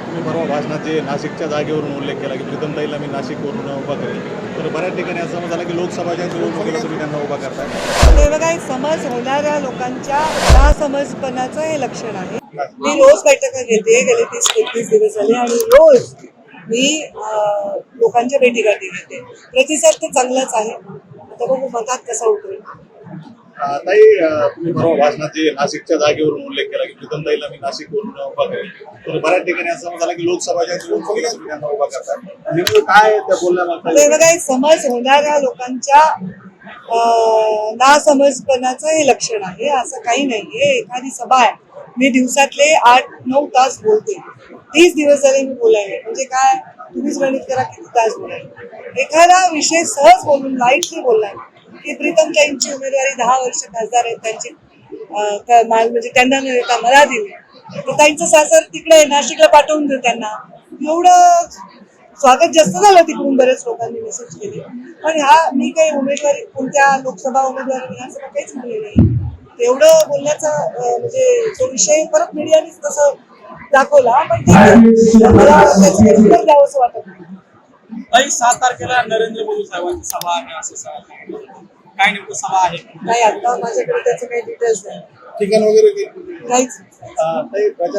तुम्ही परवा भाषणात जे नाशिकच्या जागेवरून उल्लेख केला की प्रीतमताईला मी नाशिकवरून उभा करेल तर बऱ्याच ठिकाणी असं झालं की लोकसभाच्या निवडणुकीला तुम्ही त्यांना उभा करताय. ते बघा समज होणाऱ्या लोकांच्या नासमजपणाचं हे लक्षण आहे. मी रोज बैठका घेते गेले तीस एकतीस दिवस झाले आणि रोज मी लोकांच्या भेटीगाठी घेते. प्रतिसाद तर चांगलाच आहे. आता बघू मतात कसा उतरेल. ताई तुम्ही बरोबर भाषणाचे नाशिकच्या जागेवरून उल्लेख केला की प्रीतमताईला मी नाशिकवरून उभा करेल तर बऱ्याच ठिकाणी असं झालं की लोकसभाच्या निवडणुकीला उभा करतात नेमकं काय त्या बोलण्यामागचं? समज होणाऱ्या लोकांच्या ना समजपणाचं हे लक्षण आहे. असं काही नाहीये. एखादी सभा आहे. मी दिवसातले आठ नऊ तास बोलते. तीस दिवस झाले मी बोलायला म्हणजे काय? तुम्हीच गणित करा किती तास बोलाय एखादा विषय सहज बोलून लाईटली बोललाय की प्रीतम ताईंची उमेदवारी दहा वर्ष खासदार आहेत त्यांची म्हणजे त्यांना न देता मला दिली. तर ताईंचं सासर तिकडे नाशिकला पाठवून देऊ त्यांना. एवढं स्वागत जास्त झालं तिकडून बऱ्याच लोकांनी मेसेज केले. पण ह्या मी काही उमेदवारी कोणत्या लोकसभा उमेदवारी विधानसभा काहीच म्हणले नाही. तेवढं बोलण्याचा म्हणजे तो विषय परत मीडियानेच तसं दाखवला पण ठीक आहे. मला त्याचं द्यावं असं वाटत नाही. सात तारखेला नरेंद्र मोदी साहेबांची सभा आहे असं सांगितलं. काय नेमकं सभा आहे? नाही आता माझ्याकडे त्याचं काही डिटेल्स नाही. ठिकाण वगैरे काहीच अं, ताई प्रचार